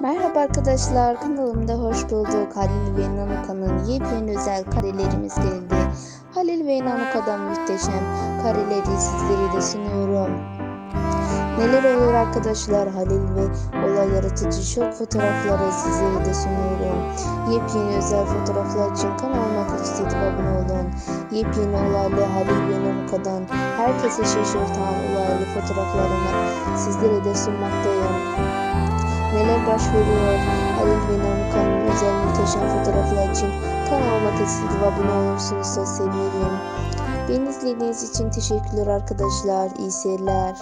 Merhaba arkadaşlar kanalımda hoş bulduk. Halil ve Nanuka'nın yepyeni özel karelerimiz geldi. Halil ve Nanuka'dan muhteşem kareleri sizlere de sunuyorum. Neler olur arkadaşlar Halil ve olay yaratıcı şok fotoğrafları sizlere de sunuyorum. Yepyeni özel fotoğraflar için kanalıma kaçtı abone olun. Yepyeni olaylı Halil ve Nanuka'dan herkese şaşırtan olaylı fotoğraflarını sizlere de sunmaktayım. Baş veriyor? Halil ve Namıkan'ın özel muhteşem fotoğraflar için kanalıma kesinlikle abone olursunuz da sevinirim. Beni izlediğiniz için teşekkürler arkadaşlar. İyi seyirler.